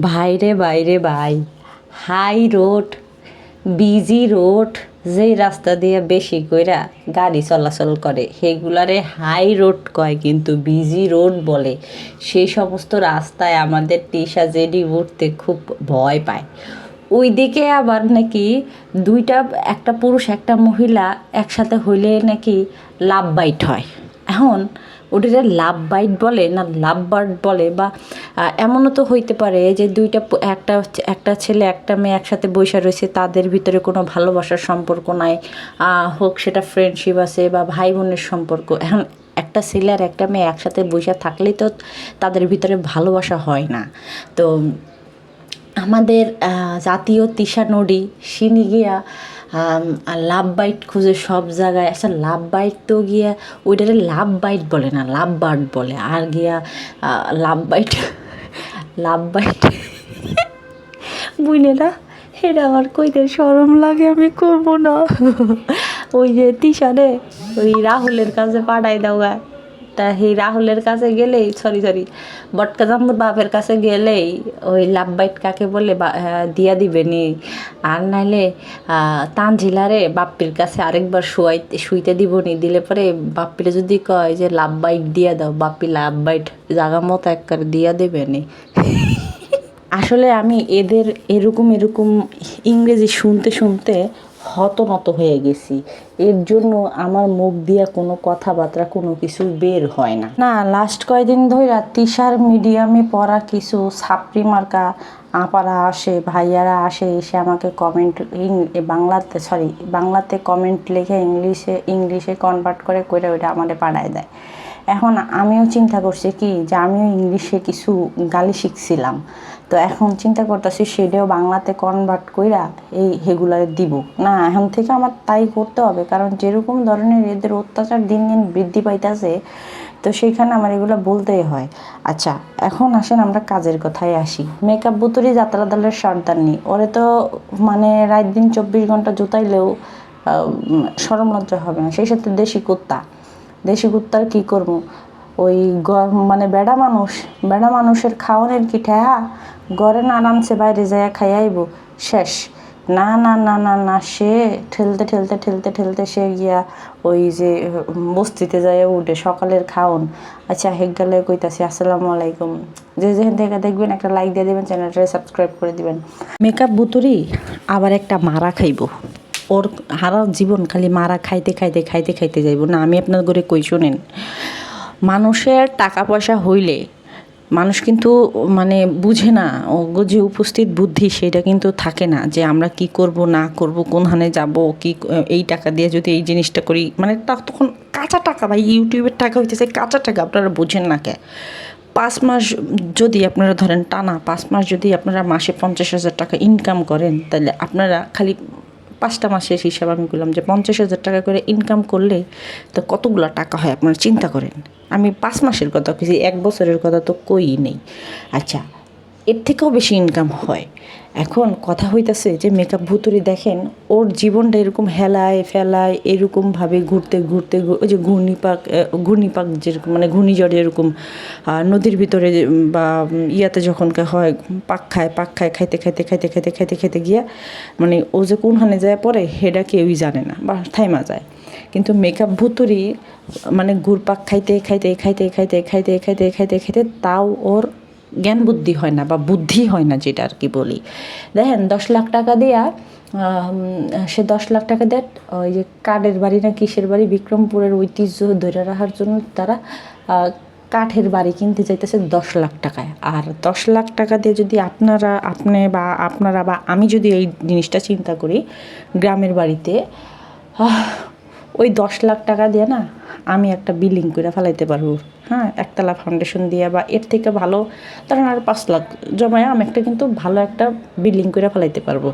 ভাইরে, বাইরে ভাই। হাই রোড, বিজি রোড, যেই রাস্তা দিয়ে বেশি কইরা গাড়ি চলাচল করে, সেগুলারে হাই রোড কয় কিন্তু বিজি রোড বলে। সেই সমস্ত রাস্তায় আমাদের টিসা জেডি উঠতে খুব ভয় পায়। ওই দিকে আবার নাকি দুইটা, একটা পুরুষ, একটা মহিলা একসাথে হইলে নাকি লাভ বাইট হয়। এখন ওটা লাভ বাইট বলে না লাভ বার্ড বলে বা এমনও তো হইতে পারে যে দুইটা একটা একটা ছেলে একটা মেয়ে একসাথে বসে রয়েছে তাদের ভিতরে কোনো ভালোবাসার সম্পর্ক নাই। হোক সেটা ফ্রেন্ডশিপ আছে বা ভাই বোনের সম্পর্ক। এখন একটা ছেলে আর একটা মেয়ে একসাথে বসে থাকলেই তো তাদের ভিতরে ভালোবাসা হয় না। তো আমাদের জাতীয় তিশা নদী সিনি গিয়া আম, আর লাভ বাইট খুঁজে সব জায়গায় আচ্ছা লাভ বাইট তো গিয়া ওইটারে লাভ বাইট বলে না, লাভ বার্ড বলে। আর গিয়া লাভ বাইট লাভ বাইট বুঝলে না এটা আমার কইতে সরম লাগে, আমি করব না। ওই যে তিশারে, ওই রাহুলের কাছে পাঠাই দাও গা। তা সেই রাহুলের কাছে গেলেই সরি সরি বটকা জাম্বুর বাপের কাছে গেলেই ওই লাভ বাইট কাকে বলে দিয়া দিবে নি আর নাইলে তানঝিলারে বাপ্পির কাছে আরেকবার শুয়াইতে, শুইতে দিব নি দিলে পরে বাপ্পিরে যদি কয় যে লাভ বাইট দিয়া দাও, বাপ্পি লাভ বাইট জাগা মতো এক করে দিয়া দেবে নি আসলে আমি এদের এরকম এরকম ইংরেজি শুনতে শুনতে হতনত হয়ে গেছি। এর জন্য আমার মুখ দিয়ে কোনো কথাবার্তা, কোনো কিছু বের হয় না। না লাস্ট কয়দিন ধরে তিশার মিডিয়ামে পড়া কিছু ছাপড়ি মার্কা আপারা আসে, ভাইয়ারা আসে, এসে আমাকে কমেন্ট বাংলাতে সরি বাংলাতে কমেন্ট লিখে ইংলিশে ইংলিশে কনভার্ট করে করে ওইটা আমাদের পাঠায় দেয়। এখন আমিও চিন্তা করছি কি, যে আমিও ইংলিশে কিছু গালি শিখছিলাম। তো এখন চিন্তা করতেছি সেটাও বাংলাতে কনভার্ট কইরা এই হেগুলারে দিব। না, এখন থেকে আমার তাই করতে হবে, কারণ যেরকম ধরনের এদের অত্যাচার দিন দিন বৃদ্ধি পাইতেছে, তো সেইখানে আমার এগুলো বলতেই হয়। আচ্ছা এখন আসেন আমরা কাজের কথায় আসি। মেকআপ বুতুরি যাত্রা দলের সর্দারনি, ওরে তো মানে রাত দিন চব্বিশ ঘণ্টা জুতাইলেও সরম লজ্জা হবে না। সেই সাথে দেশি কুত্তা দেশি কুত্তার কি করব? ওই মানে বেড়া মানুষ, বেড়া মানুষের খাওয়ানোর কি ঠেহা? ঘরে না আরামসে বাইরে যায় খাই আইব। শেষ। না না না না না, সে ঠেলতে ঠেলতে ঠেলতে ঠেলতে সে গিয়া ওই যে, বস্তিতে যায় উঠে, সকালের খাওন। আচ্ছা হেক গেলে কইতাছি, আসসালামু আলাইকুম। যে যেখান থেকে দেখবেন, একটা লাইক দিয়ে দেবেন চ্যানেলটা সাবস্ক্রাইব করে দিবেন। মেকআপ বুতুরি, আবার একটা মারা খাইব। ওর হারা জীবন খালি মারা খাইতে খাইতে খাইতে খাইতে যাইব। না, আমি আপনার ঘরে কই শোনেন? মানুষের টাকা পয়সা হইলে মানুষ কিন্তু মানে বুঝে না ও যে উপস্থিত বুদ্ধি সেটা কিন্তু থাকে না, যে আমরা কি করব, না করব কোনখানে যাব, কি এই টাকা দিয়ে যদি এই জিনিসটা করি মানে তখন কাঁচা টাকা ভাই, ইউটিউবের টাকা হইতেছে, কাঁচা টাকা আপনারা বুঝেন না কে। পাঁচ মাস যদি আপনারা ধরেন টানা, পাঁচ মাস যদি আপনারা মাসে পঞ্চাশ হাজার টাকা ইনকাম করেন তাহলে আপনারা খালি পাঁচটা মাসের হিসাব আমি করলাম যে পঞ্চাশ হাজার টাকা করে ইনকাম করলে তো কতগুলো টাকা হয়, আপনারা চিন্তা করেন। আমি পাঁচ মাসের কথা কিছু এক বছরের কথা তো কই নেই। আচ্ছা এর থেকেও বেশি ইনকাম হয়। এখন কথা হইতাছে যে মেকআপ ভুতুরি দেখেন, ওর জীবনটা এরকম হেলায় ফেলায় এরকমভাবে ঘুরতে ঘুরতে ওই যে ঘূর্ণিপাক ঘূর্ণিপাক যেরকম মানে ঘূর্ণিঝড় এরকম নদীর ভিতরে বা ইয়াতে যখন হয়, পাক খায় পাক খায়, খাইতে খাইতে খাইতে খাইতে খাইতে খাইতে গিয়া মানে ও যে কোনখানে যায় পরে সেটা কেউই জানে না বা থাইমা যায়। কিন্তু মেকআপ ভুতুরি মানে ঘুরপাক খাইতে খাইতে খাইতে খাইতে খাইতে খাইতে খাইতে খাইতে তাও ওর জ্ঞান বুদ্ধি হয় না বা বুদ্ধি হয় না যেটা আর কি বলি। দেখেন, দশ লাখ টাকা দেয়া সে দশ লাখ টাকা দেয়, ওই যে কাঠের বাড়ি না কিসের বাড়ি, বিক্রমপুরের ঐতিহ্য ধরে রাখার জন্য তারা কাঠের বাড়ি কিনতে চাইতেছে দশ লাখ টাকায়। আর দশ লাখ টাকা দিয়ে যদি আপনারা, আপনি বা আপনারা বা আমি যদি এই জিনিসটা চিন্তা করি, গ্রামের বাড়িতে ওই দশ লাখ টাকা দিয়ে না আমি একটা বিল্ডিং করে ফেলাইতে পারব। হ্যাঁ একতলা ফাউন্ডেশন দিয়ে বা এর থেকে ভালো ধরেন আর পাঁচ লাখ জমায় আমি একটা কিন্তু ভালো একটা বিল্ডিং করে ফেলাইতে পারব।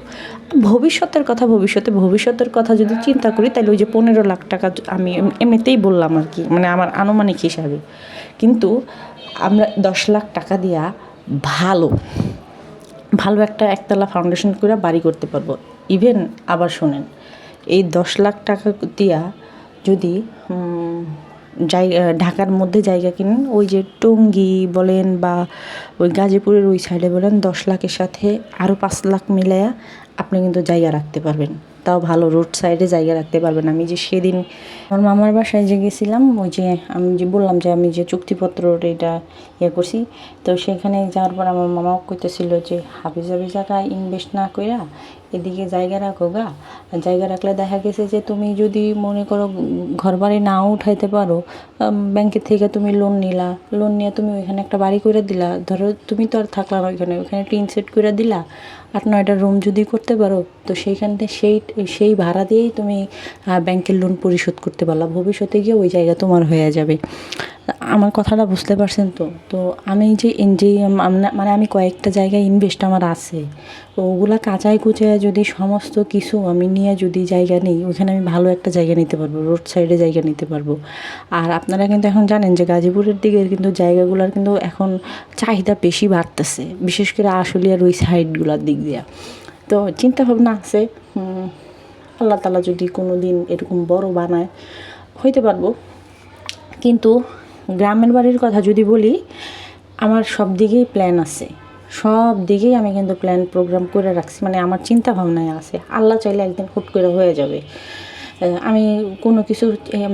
ভবিষ্যতের কথা, ভবিষ্যতে ভবিষ্যতের কথা যদি চিন্তা করি, তাহলে ওই যে পনেরো লাখ টাকা আমি এম- এমনিতেই বললাম আর কি মানে আমার আনুমানিক হিসাবে। কিন্তু আমরা দশ লাখ টাকা দিয়া ভালো ভালো একটা একতলা ফাউন্ডেশন করে বাড়ি করতে পারব। ইভেন আবার শোনেন এই দশ লাখ টাকা দিয়া যদি জায়গা, ঢাকার মধ্যে জায়গা কিনেন, ওই যে টঙ্গী বলেন বা ওই গাজীপুরের ওই সাইডে বলেন, দশ লাখের সাথে আরও পাঁচ লাখ মিলাইয়া আপনি কিন্তু জায়গা রাখতে পারবেন। তাও ভালো রোড সাইডে জায়গা রাখতে পারবেন। আমি যে সেদিন আমার মামার বাসায় যে গেছিলাম, ওই যে আমি যে বললাম যে আমি যে চুক্তিপত্র এটা ইয়ে করছি, তো সেখানে যাওয়ার পর আমার মামা কইতেছিল যে হাবি জাবি জায়গায় ইনভেস্ট না কইরা এদিকে জায়গা রাখো গা। জায়গা রাখলে দেখা গেছে যে তুমি যদি মনে করো ঘর বাড়ি নাও উঠাইতে পারো ব্যাংকের থেকে তুমি লোন নিলা। লোন নিয়ে তুমি ওইখানে একটা বাড়ি করে দিলা। ধরো তুমি তো আর থাকলা না ওইখানে। ওইখানে টিন সেট করে দিলা। আট, নয়টা রুম যদি করতে পারো, তো সেইখান থেকে সেই সেই ভাড়া দিয়েই তুমি ব্যাংকের লোন পরিশোধ করতে পারলা। ভবিষ্যতে গিয়ে ওই জায়গা তোমার হয়ে যাবে। আমার কথাটা বুঝতে পারছেন তো? তো আমি যে যে মানে আমি কয়েকটা জায়গায় ইনভেস্ট আমার আছে। তো ওগুলা কাঁচায় কুচায় যদি সমস্ত কিছু আমি নিয়ে যদি জায়গা নিই ওইখানে আমি ভালো একটা জায়গা নিতে পারব রোড সাইডে জায়গা নিতে পারব। আর আপনারা কিন্তু এখন জানেন যে গাজীপুরের দিকে কিন্তু জায়গাগুলোর কিন্তু এখন চাহিদা বেশি বাড়তেছে, বিশেষ করে আশুলিয়ার ওই সাইডগুলোর দিক দিয়ে। তো চিন্তা ভাবনা আছে আল্লাহ তালা যদি কোনো দিন এরকম বড় বানায়, হইতে পারব। কিন্তু গ্রামের বাড়ির কথা যদি বলি, আমার সব দিকেই প্ল্যান আছে। সব দিকেই আমি কিন্তু প্ল্যান প্রোগ্রাম করে রাখছি। মানে আমার চিন্তা ভাবনায় আছে। আল্লাহ চাইলে একদিন হুট করে হয়ে যাবে। আমি কোনো কিছু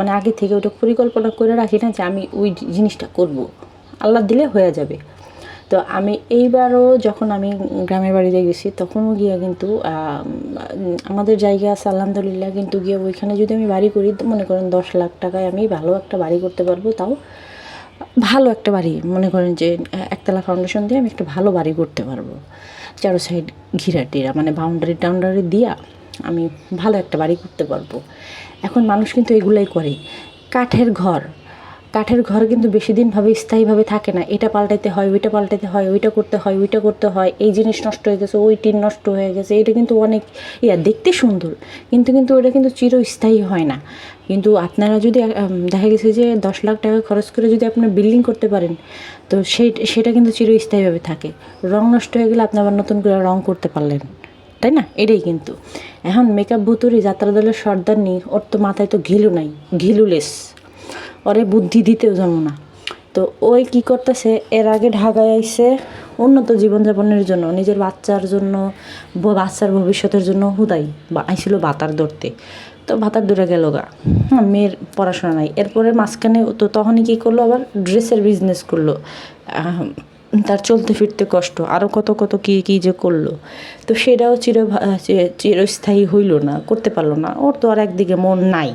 মানে আগে থেকে ওটা পরিকল্পনা করে রাখি না যে আমি ওই জিনিসটা করব। আল্লাহ দিলে হয়ে যাবে। তো আমি এইবারও যখন আমি গ্রামের বাড়িতে গেছি, তখনও গিয়ে কিন্তু আমাদের জায়গা আছে, আলহামদুলিল্লাহ। কিন্তু গিয়ে ওইখানে যদি আমি বাড়ি করি মনে করেন দশ লাখ টাকায় আমি ভালো একটা বাড়ি করতে পারব। তাও ভালো একটা বাড়ি। মনে করেন যে, একতলা ফাউন্ডেশন দিয়ে আমি একটা ভালো বাড়ি করতে পারব। চারো সাইড ঘিরা টিরা মানে বাউন্ডারি টাউন্ডারি দিয়া আমি ভালো একটা বাড়ি করতে পারব। এখন মানুষ কিন্তু এগুলাই করে। কাঠের ঘর কাঠের ঘর কিন্তু বেশি দিনভাবে স্থায়ীভাবে থাকে না। এটা পাল্টাইতে হয়, ওইটা পাল্টাইতে হয়, ওইটা করতে হয়, ওইটা করতে হয়, এই জিনিস নষ্ট হয়ে গেছে, ওই টিন নষ্ট হয়ে গেছে, এটা কিন্তু অনেক ইয়া, দেখতে সুন্দর, কিন্তু কিন্তু ওটা কিন্তু চিরস্থায়ী হয় না। কিন্তু আপনারা যদি দেখা গেছে যে দশ লাখ টাকা খরচ করে যদি আপনার বিল্ডিং করতে পারেন, তো সেই, সেটা কিন্তু চিরস্থায়ীভাবে থাকে। রং নষ্ট হয়ে গেলে আপনি আবার নতুন করে রং করতে পারলেন, তাই না? এটাই কিন্তু। এখন মেকআপ ভুতুরি যাত্রা দলের সর্দার নি ওর তো মাথায় তো ঘিলু নাই, ঘিলুলেস। ওরে বুদ্ধি দিতেও জানো না। তো ওই কি করতেছে, এর আগে ঢাকায় আইসে উন্নত জীবনযাপনের জন্য, নিজের বাচ্চার জন্য বাচ্চার ভবিষ্যতের জন্য হুদাই, বা আইছিল বাতার ধরতে তো ভাতার দূরে গেল গা। হ্যাঁ মেয়ের পড়াশোনা নাই। এরপরে মাঝখানে তো তখনই কী করল, আবার ড্রেসের বিজনেস করল। তার চলতে ফিরতে কষ্ট। আরও কত কত কী কী যে করল। তো সেটাও চির চিরস্থায়ী হইল না, করতে পারল না। ওর তো আর একদিকে মন নাই।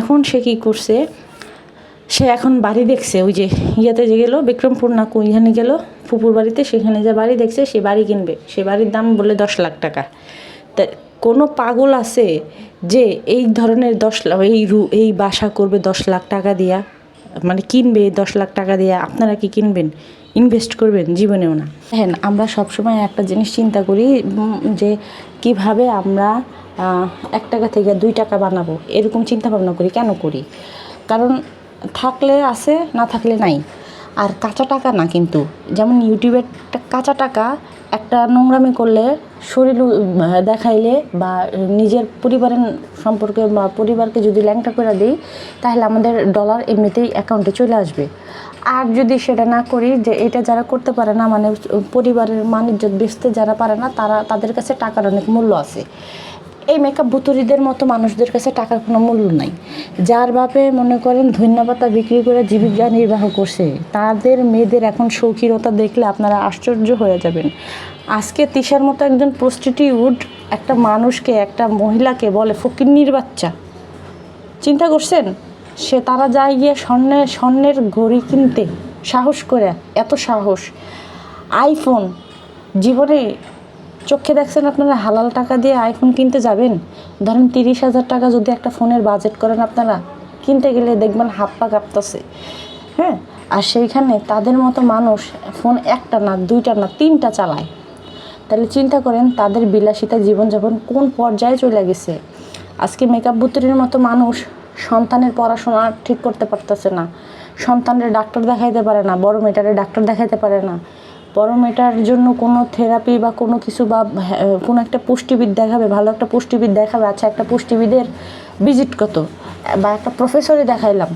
এখন সে কী করছে সে এখন বাড়ি দেখছে, ওই যে ইয়াতে যে গেলো, বিক্রমপুর না কোইখানে গেল, ফুপুর বাড়িতে, সেখানে যে বাড়ি দেখছে, সে বাড়ি কিনবে। সে বাড়ির দাম বলে দশ লাখ টাকা। তা কোনো পাগল আছে যে এই ধরনের দশ লাখ এই রু, এই বাসা করবে দশ লাখ টাকা দিয়া? মানে কিনবে দশ লাখ টাকা দিয়া? আপনারা কি কিনবেন? ইনভেস্ট করবেন? জীবনেও না। হ্যাঁ আমরা সবসময় একটা জিনিস চিন্তা করি যে কীভাবে আমরা এক টাকা থেকে দুই টাকা বানাবো। এরকম চিন্তা ভাবনা করি, কেন করি? কারণ থাকলে আছে, না থাকলে নাই। আর কাঁচা টাকা না কিন্তু। যেমন ইউটিউবের কাঁচা টাকা একটা নোংরামি করলে শরীর দেখাইলে বা নিজের পরিবারের সম্পর্কে বা পরিবারকে যদি ল্যাংটা করে দিই, তাহলে আমাদের ডলার এমনিতেই অ্যাকাউন্টে চলে আসবে। আর যদি সেটা না করি, যে এটা যারা করতে পারে না মানে পরিবারের মানিজ্য বেচতে যারা পারে না, তারা, তাদের কাছে টাকার অনেক মূল্য আছে। এই মেকআপ ভুতুরিদের মতো মানুষদের কাছে টাকার কোনো মূল্য নাই। যার বাপে মনে করেন ধন্যপাতা বিক্রি করে জীবিকা নির্বাহ করছে, তাদের মেয়েদের এখন শৌখিনতা দেখলে আপনারা আশ্চর্য হয়ে যাবেন। আজকে তিশার মতো একজন প্রস্টিটিউট একটা মানুষকে, একটা মহিলাকে বলে ফকিন্নির বাচ্চা। চিন্তা করছেন? সে তারা যায় গিয়ে স্বর্ণের স্বর্ণের ঘড়ি কিনতে। সাহস করে, এত সাহস। আইফোন জীবনে চোখে দেখছেন আপনারা হালাল টাকা দিয়ে আইফোন কিনতে যাবেন? ধরেন তিরিশ হাজার টাকা যদি একটা ফোনের বাজেট করেন আপনারা, কিনতে গেলে দেখবেন হাত পা কাঁপতেছে। হ্যাঁ? আর সেইখানে তাদের মতো মানুষ ফোন একটা না, দুইটা না, তিনটা চালায়। তাহলে চিন্তা করেন তাদের বিলাসিতা জীবনযাপন কোন পর্যায়ে চলে গেছে? আজকে মেকআপ বুতুরির মতো মানুষ সন্তানের পড়াশোনা ঠিক করতে পারতেছে না। সন্তানের ডাক্তার দেখাইতে পারে না, বড় মেয়েটারে ডাক্তার দেখাইতে পারে না। বড় মেয়েটার জন্য কোনো থেরাপি বা কোনো কিছু বা হ্যাঁ, কোনো একটা পুষ্টিবিদ দেখাবে ভালো একটা পুষ্টিবিদ দেখাবে আচ্ছা একটা পুষ্টিবিদের ভিজিট কত? বা একটা প্রফেসরে দেখাইলাম।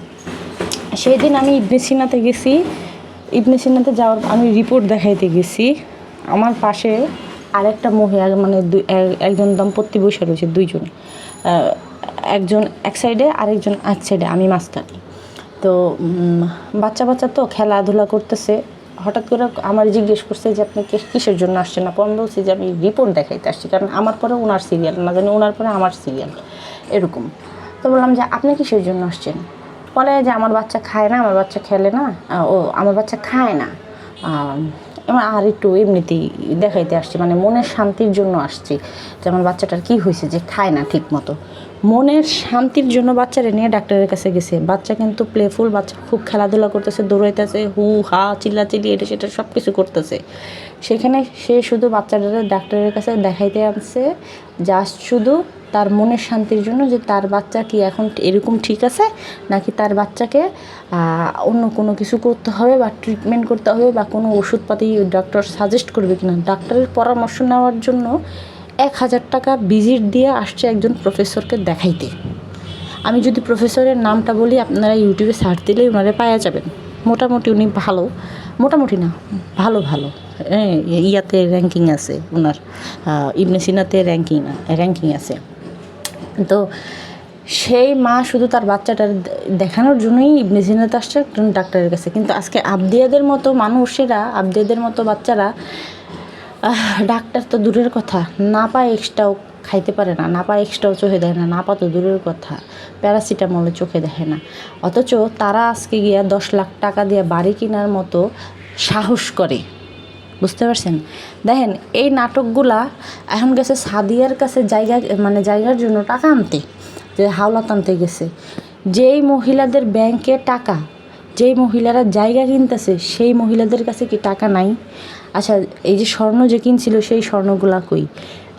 সেই দিন আমি ইবনে সিনাতে গেছি ইবনে সিনাতে যাওয়ার আমি রিপোর্ট দেখাইতে গেছি। আমার পাশে আরেকটা মহিলা মানে একজন দম্পতি বসে রয়েছে দুইজন। একজন এক সাইডে আরেকজন এক সাইডে আমি মাঝখানে। তো বাচ্চা বাচ্চা তো খেলাধুলা করতেছে। হঠাৎ করে আমার জিজ্ঞেস করছে যে আপনি কিসের জন্য আসছেন আপন বলছি যে আমি রিপোর্ট দেখাইতে আসছি কারণ আমার পরে ওনার সিরিয়াল না জানি ওনার পরে আমার সিরিয়াল এরকম। তো বললাম যে আপনি কিসের জন্য আসছেন? বলে যে আমার বাচ্চা খায় না আমার বাচ্চা খেলে না। ও আমার বাচ্চা খায় না। আম, আর একটু এমনিতেই দেখাইতে আসছি মানে মনের শান্তির জন্য আসছি যে আমার বাচ্চাটার কী হয়েছে যে খায় না ঠিক মতো মনের শান্তির জন্য বাচ্চারা নিয়ে ডাক্তারের কাছে গেছে। বাচ্চা কিন্তু প্লেফুল বাচ্চা খুব খেলাধুলা করতেছে, দৌড়াইতেছে, হু হা, চিল্লাচিল্লি, এটা সেটা সব কিছু করতেছে। সেখানে সে শুধু বাচ্চাটাকে ডাক্তারের কাছে দেখাইতে আনছে জাস্ট শুধু তার মনের শান্তির জন্য যে তার বাচ্চা কি এখন এরকম ঠিক আছে, নাকি তার বাচ্চাকে অন্য কোনো কিছু করতে হবে বা ট্রিটমেন্ট করতে হবে বা কোনো ওষুধপাতি ডক্টর সাজেস্ট করবে কিনা। ডাক্তারের পরামর্শ নেওয়ার জন্য এক হাজার টাকা ভিজিট দিয়ে আসছে একজন প্রফেসরকে দেখাইতে। আমি যদি প্রফেসরের নামটা বলি, আপনারা ইউটিউবে সার্চ দিলেই ওনারা পাওয়া যাবেন। মোটামুটি উনি ভালো। মোটামুটি না, ভালো ভালো। হ্যাঁ ইয়াতে র্যাঙ্কিং আছে ওনার ইবনে সিনাতে র্যাঙ্কিং র্যাঙ্কিং আছে। তো সেই মা শুধু তার বাচ্চাটার দেখানোর জন্যই ইবনে সিনাতে আসছে ডাক্তারের কাছে। কিন্তু আজকে আবদিয়াদের মতো মানুষেরা, আবদিয়াদের মতো বাচ্চারা ডাক্তার তো দূরের কথা। না পায় এক্সট্রাও খাইতে পারে না না পায় এক্সট্রাও চোখে দেয় না না পা তো দূরের কথা। প্যারাসিটামলে চোখে দেখে না। অথচ তারা আজকে গিয়া দশ লাখ টাকা দিয়ে বাড়ি কেনার মতো সাহস করে। বুঝতে পারছেন? দেখেন, এই নাটকগুলা এখন গেছে সাদিয়ার কাছে জায়গা মানে জায়গার জন্য টাকা আনতে, যে হাওলাত আনতে গেছে। যেই মহিলাদের ব্যাংকে টাকা, যেই মহিলারা জায়গা কিনতেছে, সেই মহিলাদের কাছে কি টাকা নাই? আচ্ছা এই যে স্বর্ণ যে কিনছিল, সেই স্বর্ণগুলা কই?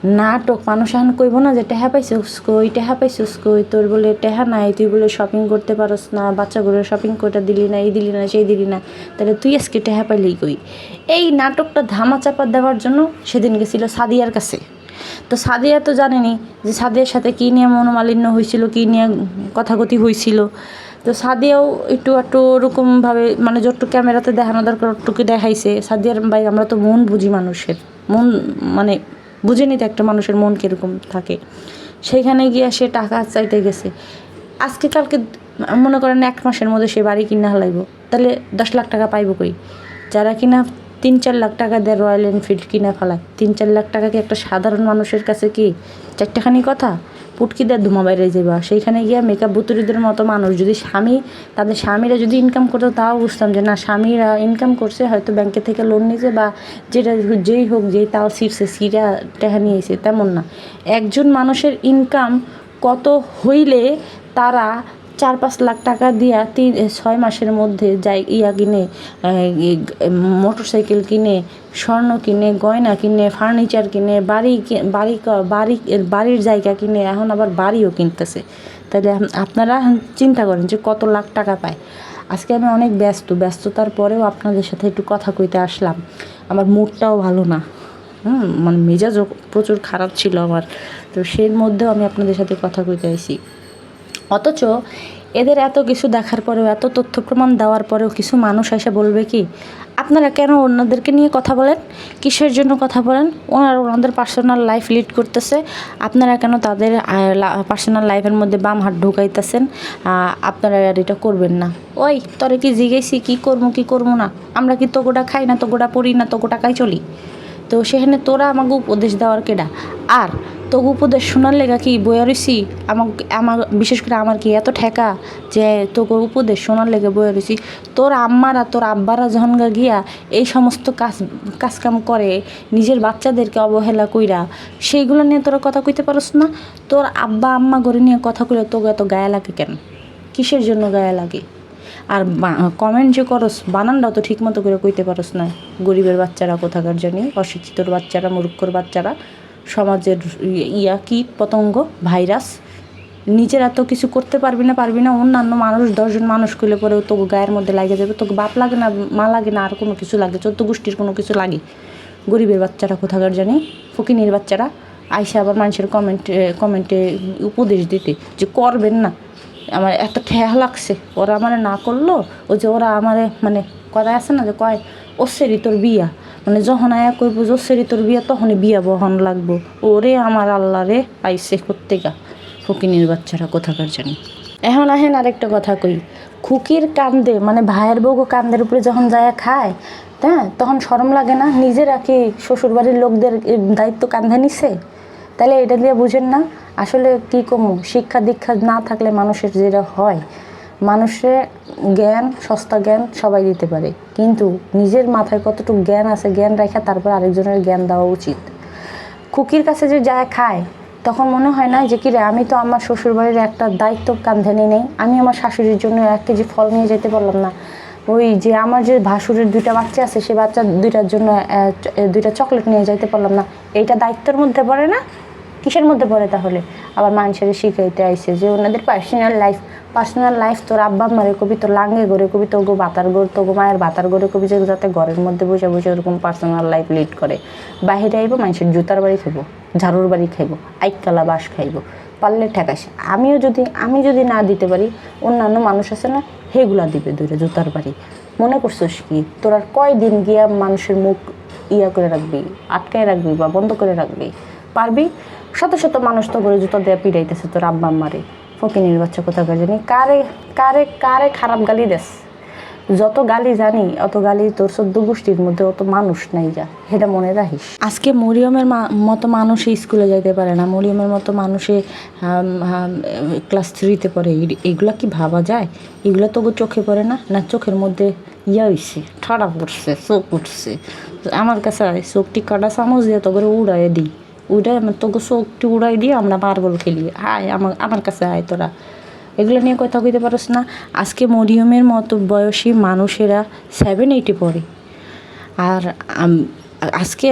নাটক, মানুষ এখন কইব না যে টেহা পাইছিস কই, টেহা পাইছিস কই? তোর বলে টেহা নাই, তুই বলে শপিং করতে পারস না, বাচ্চাগুলো শপিং করতে দিলি না, এই দিলি না, সেই দিলি না। তাহলে তুই আজকে টেহা পাইলেই কই? এই নাটকটা ধামা চাপা দেওয়ার জন্য সেদিন গেছিল সাদিয়ার কাছে। তো সাদিয়া তো জানেনি যে সাদিয়ার সাথে কী নিয়ে মনোমালিন্য হয়েছিল কী নিয়ে কথাগতি হয়েছিল তো সাদিয়াও একটু একটু ওরকমভাবে মানে যতটুকু ক্যামেরাতে দেখানো দরকার ওটুকু দেখাইছে। সাদিয়ার ভাই, আমরা তো মন বুঝি মানুষের। মন মানে বুঝেনি তো একটা মানুষের মন কীরকম থাকে। সেইখানে গিয়ে সে টাকা চাইতে গেছে। আজকে কালকে মনে করেন এক মাসের মধ্যে সে বাড়ি কিনা হালাইব তাহলে দশ লাখ টাকা পাইব কই? যারা কিনা তিন চার লাখ টাকা দেয় রয়্যাল এনফিল্ড কিনা ফেলায়। তিন চার লাখ টাকা কি একটা সাধারণ মানুষের কাছে কি? চারটাখানি কথা? পুটকি দেওয়ার ধুমা বাইরে যাবা সেইখানে গিয়ে মেকআপ বুতুরিদের মতো মানুষ, যদি স্বামী, তাদের স্বামীরা যদি ইনকাম করতো, তাও বুঝতাম যে না, স্বামীরা ইনকাম করছে, হয়তো ব্যাংকে থেকে লোন নিয়েছে বা যেটা যেই হোক, যেই তাও সিরছে সিরা টেহা নিয়েছে তেমন না। একজন মানুষের ইনকাম কত হইলে তারা চার পাঁচ লাখ টাকা দিয়া তিন ছয় মাসের মধ্যে যাই ইয়া কিনে মোটর সাইকেল কিনে, স্বর্ণ কিনে, গয়না কিনে, ফার্নিচার কিনে, বাড়ি বাড়ি বাড়ি বাড়ির জায়গা কিনে, এখন আবার বাড়িও কিনতেছে। তাহলে আপনারা চিন্তা করেন যে কত লাখ টাকা পায়। আজকে আমি অনেক ব্যস্ত, ব্যস্ততার পরেও আপনাদের সাথে একটু কথা কইতে আসলাম। আমার মুডটাও ভালো না। হুম মানে মেজাজও প্রচুর খারাপ ছিল আমার। তো সেই মধ্যেও আমি আপনাদের সাথে কথা কইতে আইছি। অথচ এদের এত কিছু দেখার পরেও, এত তথ্য প্রমাণ দেওয়ার পরেও কিছু মানুষ এসে বলবে কি, আপনারা কেন অন্যদেরকে নিয়ে কথা বলেন? কিসের জন্য কথা বলেন? ওনারা ওনাদের পার্সোনাল লাইফ লিড করতেছে। আপনারা কেন তাদের পার্সোনাল লাইফের মধ্যে বাম হাত ঢুকাইতেছেন? আপনারা আর এটা করবেন না। ওই, তরে কি জিজ্ঞেসি কি করব কি করব না? আমরা কি তোগোটা খাই না, তোগোটা পড়ি না, তোগোটা খাই চলি? তো সেখানে তোরা আমাকে উপদেশ দেওয়ার কেডা? আর তোকে উপদেশ শোনার লেগা কি বইয়া রইছি? আমাকে, আমার, বিশেষ করে আমার কি এত ঠেকা যে তোকে উপদেশ শোনার লেগে বইয়া রইছি? তোর আম্মারা তোর আব্বারা যখন গিয়া এই সমস্ত কাজ, কাজকাম করে, নিজের বাচ্চাদেরকে অবহেলা কইরা, সেইগুলো নিয়ে তোরা কথা কইতে পারস না? তোর আব্বা, আম্মা করে নিয়ে কথা কইলে তোকে এত গায়ে লাগে কেন? কিসের জন্য গায়ে লাগে? আর কমেন্ট যে করস, বানানটাও তো ঠিক মতো করে কইতে পারস না। গরিবের বাচ্চারা, কোথাকার জন্য অশিক্ষিতর বাচ্চারা, মূর্খর বাচ্চারা। সমাজের ইয়া কীট পতঙ্গ, ভাইরাস। নিজেরা তো কিছু করতে পারবি না পারবি না। অন্যান্য মানুষ, দশজন মানুষ করলে পরেও তোকে গায়ের মধ্যে লাগে যাবে তোকে বাপ লাগে না, মা লাগে না, আর কোনো কিছু লাগে। চোদ্দ গোষ্ঠীর কোনো কিছু লাগে। গরিবের বাচ্চারা কোথাকার জানি? ফকিনির বাচ্চারা আইসা আবার মানুষের কমেন্টে কমেন্টে উপদেশ দিতে যে করবেন না। আমার এত ঠেয়া লাগছে। ওরা আমার না করল, ওই যে ওরা আমারে মানে কথা আছে না যে কয় ওসেরি তোর বিয়া। মানে যখন আয়া কইব যে ওসেরি তোর বিয়া, তখনই বিয়া বহন লাগবো। ওরে আমার আল্লাহ রে পাইছে কোত্তেকা ফকিনির বাচ্চারা কোথাকার জানি। এখন আহেন আরেকটা কথা কই। খুকির কান্দে মানে ভাইয়ের বউ কান্দের উপরে যখন যায় খায় হ্যাঁ তখন শরম লাগে না? নিজেরা কি শ্বশুরবাড়ির লোকদের দায়িত্ব কান্ধে নিছে? তাহলে এটা দিয়ে বুঝেন না, আসলে কি কমু? শিক্ষা দীক্ষা না থাকলে মানুষের যেটা হয় মানুষের জ্ঞান, সস্তা জ্ঞান সবাই দিতে পারে। কিন্তু নিজের মাথায় কতটুকু জ্ঞান আছে, জ্ঞান রেখে তারপর আরেকজনের জ্ঞান দেওয়া উচিত। খুকির কাছে যে যায়, খায়, তখন মনে হয় না যে, কি রে, আমি তো আমার শ্বশুরবাড়ির একটা দায়িত্ব কাঁধে নিয়ে নেই। আমি আমার শাশুড়ির জন্য এক কেজি ফল নিয়ে যেতে পারলাম না। ওই যে আমার যে ভাসুরের দুইটা বাচ্চা আছে, সে বাচ্চা দুইটার জন্য দুইটা চকলেট নিয়ে যাইতে পারলাম না। এইটা দায়িত্বের মধ্যে পড়ে না? কিসের মধ্যে পড়ে তাহলে? আবার মানুষের শিখাইতে আইসে যে ওনাদের পার্সোনাল লাইফ পার্সোনাল লাইফ তোর আব্বা মারে কবি তোর লাঙ্গে গড়ে কবি, তোগো বাতার গড় তোগো মায়ের বাতার গড়ে কবি যে যাতে ঘরের মধ্যে বসে বসে ওরকম পার্সোনাল লাইফ লিড করে। বাহিরে আইব, মানুষের জুতার বাড়ি খাইব, ঝাড়ুর বাড়ি খাইব আইকালা বাস খাইব, পারলে ঠেকাস আমিও যদি, আমি যদি না দিতে পারি, অন্যান্য মানুষ আছে না সেগুলা দিবে দূরে জুতার বাড়ি। মনে করছিস কি? তোর আর কয়দিন গিয়া মানুষের মুখ ইয়া করে রাখবি, আটকায় রাখবি বা বন্ধ করে রাখবি? পারবি? শত শত মানুষ তো করে জুতো দেয়া পিড়াইতেছে তোর আব্বা মারে ফকিনির বাচ্চা কোথাকার জানি? কারে কারে কারে খারাপ গালি দেস? যত গালি জানি, অত গালি তোর চোদ্দ গোষ্ঠীর মধ্যে অত মানুষ নাই যা। সেটা মনে রাখিস। আজকে মরিয়মের মতো মানুষে স্কুলে যাইতে পারে না। মরিয়মের মতো মানুষে ক্লাস থ্রিতে পড়ে। এগুলা কি ভাবা যায়? এগুলো তো চোখে পড়ে না? না চোখের মধ্যে ইয়া হইছে, ঠাড়া পড়ছে, চোখ উঠছে? আমার কাছে চোখটি কাটা চামচ দিয়ে তো করে উড়াই দিই। উড়াই আমার তোকে চোখটি উড়াই দিয়ে আমরা মার্বল খেলি। আয় আমার আমার কাছে আয় তোরা। এগুলো নিয়ে কথা কইতে পারস না। আজকে মরিয়মের মতো বয়সী মানুষেরা সেভেন এইটে পড়ে। আর আজকে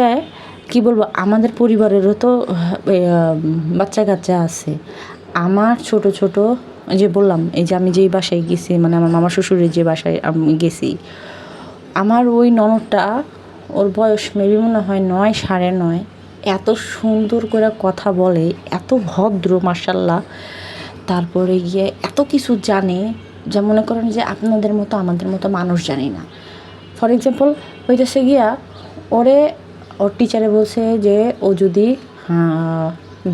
কি বলব, আমাদের পরিবারেরও তো বাচ্চা কাচ্চা আছে। আমার ছোট ছোট, যে বললাম, এই যে আমি যেই বাসায় গেছি মানে আমার মামা শ্বশুরের যে বাসায় আমি গেছি, আমার ওই ননদটা, ওর বয়স মেবি মনে হয় নয় সাড়ে নয়। এত সুন্দর করে কথা বলে, এত ভদ্র মার্শাল্লাহ তারপরে গিয়ে এত কিছু জানে, যা মনে করেন যে আপনাদের মতো, আমাদের মতো মানুষ জানি না। ফর এক্সাম্পল হইতেছে গিয়া ওরে, ওর টিচারে বলছে যে, ও যদি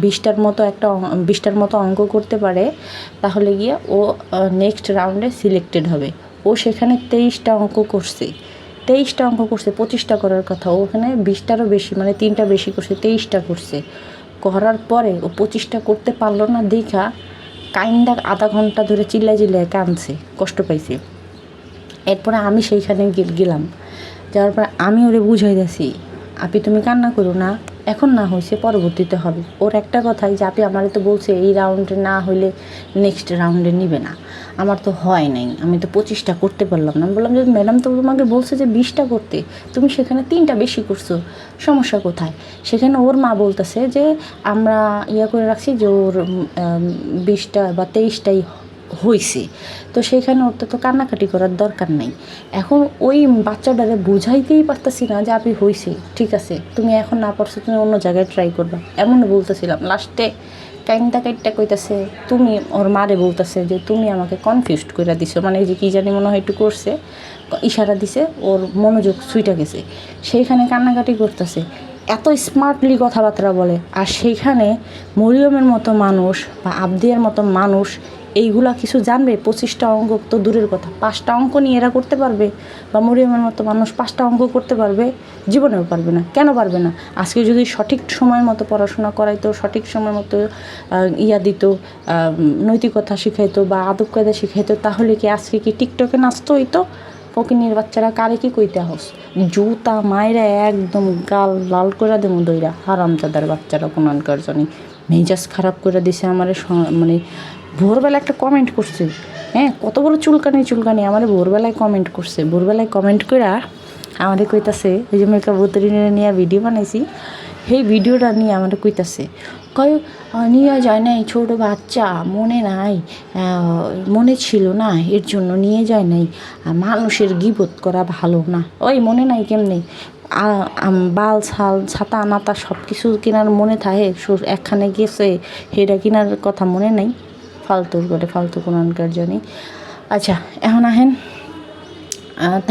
বিশটার মতো একটা বিশটার মতো অঙ্ক করতে পারে, তাহলে গিয়ে ও নেক্সট রাউন্ডে সিলেক্টেড হবে। ও সেখানে তেইশটা অঙ্ক করছে। তেইশটা অঙ্ক করছে, পঁচিশটা করার কথা। ওখানে বিশটারও বেশি মানে তিনটা বেশি করছে, তেইশটা করছে। করার পরে ও পঁচিশটা করতে পারল না, দেখা কাইন্দা আধা ঘণ্টা ধরে চিল্লাই চিল্লায় কাঁদছে, কষ্ট পাইছে। এরপরে আমি সেইখানে গেলাম। যাওয়ার পরে আমি ওরে বুঝাই দিয়েছি আপি তুমি কান্না করো না এখন না হয়েছে পরবর্তীতে হবে। ওর একটা কথাই যে, আপনি আমারে তো বলছে, এই রাউন্ডে না হইলে নেক্সট রাউন্ডে নিবে না। আমার তো হয় নাই। আমি তো পঁচিশটা করতে পারলাম না। বললাম যে, ম্যাডাম তো তোমাকে বলছে যে, বিশটা করতে। তুমি সেখানে তিনটা বেশি করছ। সমস্যা কোথায়? সেখানে ওর মা বলতেছে যে, আমরা ইয়া করে রাখছি যে, ওর বিশটা বা তেইশটাই হয়েছে তো সেইখানে ওর তো কান্নাকাটি করার দরকার নাই। এখন ওই বাচ্চাটারে বুঝাইতেই পারতেছি না যে আপনি হয়েছে ঠিক আছে? তুমি এখন না পারছ, তুমি অন্য জায়গায় ট্রাই করবা। এমন বলতেছিলাম, লাস্টে কাইন্দা কাইটটা কইতাছে, তুমি ওর মারে বলতেছে যে তুমি আমাকে কনফিউজড করে দিছো। মানে যে কী জানি মনে হয় একটু করছে, ইশারা দিছে, ওর মনোযোগ সুইটা গেছে। সেইখানে কান্নাকাটি করতেছে। এত স্মার্টলি কথাবার্তা বলে। আর সেইখানে মরিয়মের মতো মানুষ বা আবদিয়ার মতো মানুষ এইগুলা কিছু জানবে, পঁচিশটা অঙ্ক তো দূরের কথা। পাঁচটা অঙ্ক নিয়ে এরা করতে পারবে বা মরিয়মের মতো মানুষ পাঁচটা অঙ্ক করতে পারবে, জীবনেও পারবে না। কেন পারবে না? আজকে যদি সঠিক সময় মতো পড়াশোনা করাইতো, সঠিক সময় মতো ইয়া দিত নৈতিকতা শিখাইতো বা আদব কায়দা শিখাইতো, তাহলে কি আজকে কি টিকটকে নাচতো হইতো? ফকিনির বাচ্চারা কারে কি কইতে হস জুতা মায়েরা একদম গাল লাল করে দেবো দইরা। হারামজাদার বাচ্চারা জানি। মেজাজ খারাপ করে দিছে আমার মানে ভোরবেলা একটা কমেন্ট করছে। হ্যাঁ কত বড় চুলকানি চুলকানি আমার ভোরবেলায় কমেন্ট করছে। ভোরবেলায় কমেন্ট করে আমাদের কইতাছে, এই যে মেকআপ বুতরিনে নিয়ে ভিডিও বানাইছি, সেই ভিডিওটা নিয়ে আমাদের কইতাছে। কয় নিয়ে যায় নাই ছোট বাচ্চা, মনে নাই মনে ছিল না, এর জন্য নিয়ে যায় নাই। মানুষের গিবত করা ভালো না। ওই মনে নাই কেমনে? বাল, ছাল, ছাতা নাতা সব কিছু কেনার মনে থাকে একখানে গেছে, সেটা কেনার কথা মনে নাই। ফালতুর করে ফালতু কোরআনকার জন্যই আচ্ছা এখন আহেন। আহ,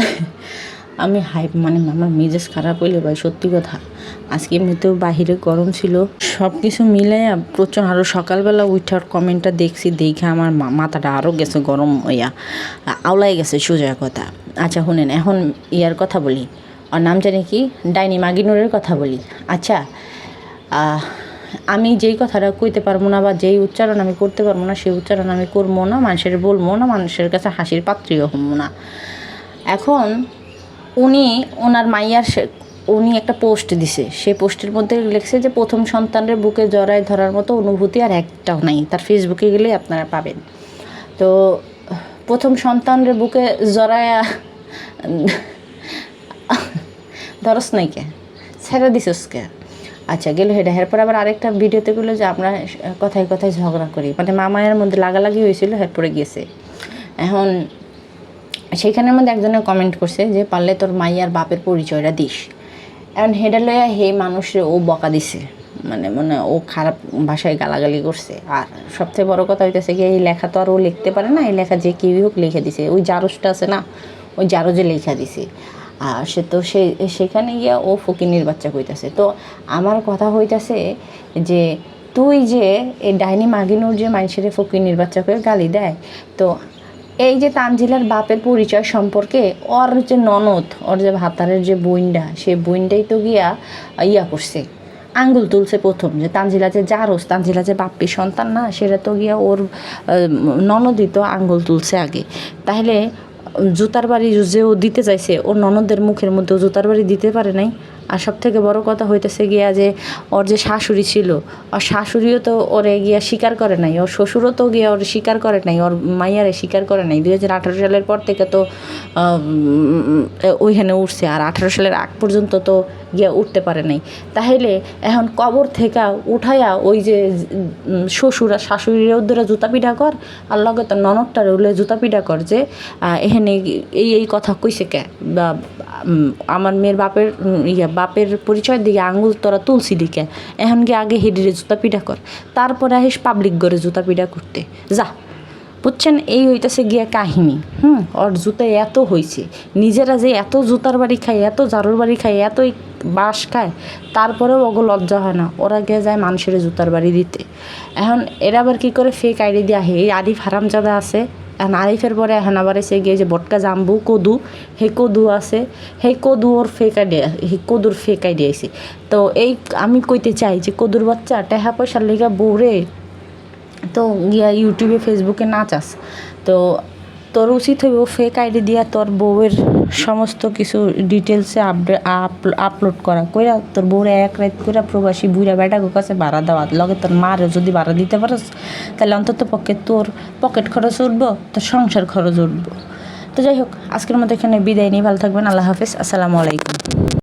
আমি হাই মানে আমার মেজাজ খারাপ হইলে ভাই সত্যি কথা। আজকে এমনিতেও বাহিরে গরম ছিল। সব কিছু মিলে প্রচুর আরও সকালবেলা উঠার কমেন্টটা দেখছি দেখে আমার মাথাটা আরও গেছে গরম ইয়া আওলাই গেছে সোজা কথা। আচ্ছা শুনেন এখন ইয়ার কথা বলি। ওর নাম জানি কি? ডাইনি মাগিনুরের কথা বলি। আচ্ছা আমি যেই কথাটা কইতে পারব না বা যেই উচ্চারণ আমি করতে পারব না, সেই উচ্চারণ আমি করব না, মানুষের বলব না, মানুষের কাছে হাসির পাত্রীও হব না। এখন উনি, ওনার মাইয়ার উনি একটা পোস্ট দিছে। সেই পোস্টের মধ্যে লিখছে যে, প্রথম সন্তানের বুকে জড়ায় ধরার মতো অনুভূতি আর একটাও নাই। তার ফেসবুকে গেলে আপনারা পাবেন। তো, প্রথম সন্তানের বুকে জড়ায়, ধরস নাই কে? ছেড়ে দিছস কে? আচ্ছা গেল হেডা। এরপর আবার আরেকটা ভিডিওতে গেলো যে আমরা কথায় কথায় ঝগড়া করি। মানে মামায়ের মধ্যে লাগালাগি হয়েছিল, এরপরে গেছে। এখন সেইখানের মধ্যে একজনে কমেন্ট করছে যে, পারলে তোর মাইয়ার বাপের পরিচয়টা দিস। এখন হেডা লইয়া হে মানুষে ও বকা দিছে। মানে মানে ও খারাপ ভাষায় গালাগালি করছে। আর সবচেয়ে বড় কথা হইতেছে কি, এই লেখা তো আর ও লিখতে পারে না। এই লেখা যে কেউই হোক লিখে দিছে। ওই জারসটা আছে না, ওই জারজে লেখা দিছে। সে তো সে, সেখানে গিয়া ও ফকিনির বাচ্চা কইতাছে। তো আমার কথা হইতাছে যে, তুই যে এই ডাইনি মাগিনুর যে মানুষের ফকিনির বাচ্চাকে গালি দেয়, তো এই যে তানজিলার বাপের পরিচয় সম্পর্কে ওর যে ননদ, ওর যে ভাতারের যে বইনটা সে বইনটাই তো গিয়া ইয়া করছে, আঙ্গুল তুলছে প্রথম যে তানজিলা যে জারস, তানজিলা যে বাপ্পি সন্তান না সেটা তো গিয়া ওর ননদই তো আঙ্গুল তুলছে আগে। তাহলে জুতার বাড়ি যে ও দিতে চাইছে ও ননদের মুখের মধ্যেও জুতার বাড়ি দিতে পারে নাই। আর সব থেকে বড় কথা হইতেছে গিয়া যে, ওর যে শাশুড়ি ছিল ওর শাশুড়িও তো ওরে গিয়া স্বীকার করে নাই, ওর শ্বশুরও তো গিয়া ওর স্বীকার করে নাই, ওর মাইয়ারে স্বীকার করে নাই। দুই হাজার আঠারো সালের পর থেকে তো ওইখানে উঠছে, আর আঠারো সালের আগ পর্যন্ত তো গিয়া উঠতে পারে নাই। তাহলে এখন কবর থেকে উঠাইয়া ওই যে শ্বশুর আর শাশুড়ির ওদের জুতা পিঠা কর, আর লগে তো ননদটার উলে জুতা পিঠা কর যে এখানে এই এই কথা কইছে কে? বা আমার মেয়ের বাপের ইয়া বাপের পরিচয়ের দিকে আঙুল তোরা তুলছি দিকে। এখন গিয়ে আগে হেডিরে জুতা পিঠা কর। তারপরে আহিস পাবলিক করে জুতা পিঠা করতে। যা। বুঝছেন? এই হইতেছে গিয়া কাহিনী। হুম? ওর জুতা এত হয়েছে নিজেরা যে এত জুতার বাড়ি খায়, এত জারুর বাড়ি খায় এত বাঁশ খায়, তারপরেও ওগো লজ্জা হয় না। ওরা গিয়ে যায় মানুষের জুতার বাড়ি দিতে। এখন এরা আবার কী করে ফেক আইডি দিয়ে আহে? এই আরিফ হারামজাদা আছে। আরিফের পরে এখন আবার এসে গিয়ে যে বটকা জাম্বু, কদু হে কদু আছে। হে কদু ওর দিয়ে হে কদুর ফেঁকাই দিয়েছি তো এই আমি কইতে চাই যে কদুর বাচ্চা টেহা পয়সার লেগা বউরে তো গিয়া ইউটিউবে ফেসবুকে নাচ আস তো তোর উচিত হইব ফেক আইডি দিয়া তোর বউয়ের সমস্ত কিছু ডিটেলসে আপডেট আপলোড করা। কইরা তোর বউরে এক রাত কইরা প্রবাসী বুড়া বেটাকে কাছে ভাড়া দেওয়া। লগে তোর মারে যদি ভাড়া দিতে পারস, তাহলে অন্তত পক্ষে তোর পকেট খরচ উঠব, তোর সংসার খরচ উঠবো। তো যাই হোক, আজকের মতো এখানে বিদায় নিয়ে ভালো থাকবেন, আল্লাহ হাফিজ। আসসালামু আলাইকুম।